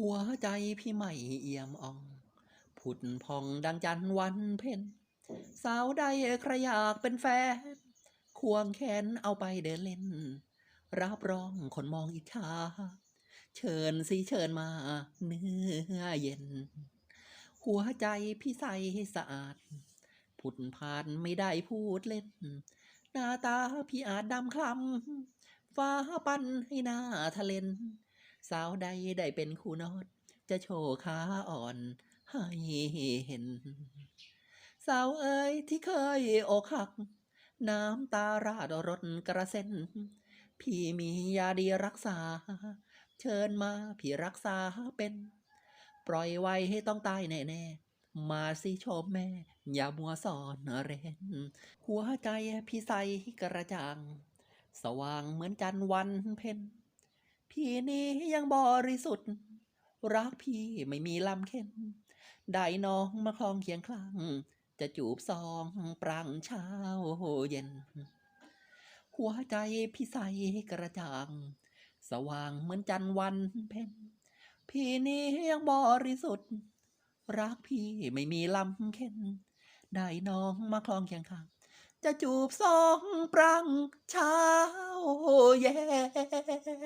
หัวใจพี่ไม่เอี่ยมอ่อง ผุดพองดังจันทร์วันเพ็ญสาวใดใครอยากเป็นแฟน ควงแขนเอาไปเดินเล่น รับรองคนมองอิจฉาเชิญสิเชิญมาเนื้อเย็น หัวใจพี่ใสสะอาด ผุดผ่านไม่ได้พูดเล่น หน้าตาพี่อาจดำคล้ำฟ้าปั้นให้หน้าทะเลน สาวใดได้เป็นคู่นอด จะโชว์ขาอ่อนให้เห็น สาวเอ๋ยที่เคยอกหัก น้ำตาราดรถกระเซ็น พี่มียาดีรักษา เชิญมาพี่รักษาเป็น ปล่อยไว้ให้ต้องตายแน่ๆ มาสิชมแม่ อย่ามัวสอนเรนหัวใจพี่ใสกระจ่าง สว่างเหมือนจันทร์วันเพ็ญ พี่นี้ยังบริสุทธิ์ รักพี่ไม่มีลำเค็นได้น้องมาคลองเคียงข้างจะจูบซองปรางเช้าเย็น หัวใจพี่ใสกระจ่าง สว่างเหมือนจันทร์วันเพ็ญพี่นี้ยังบริสุทธิ์ รักพี่ไม่มีลำเค็นได้น้องมาคลองเคียงข้าง จะจูบสองปรังเช้าเย็น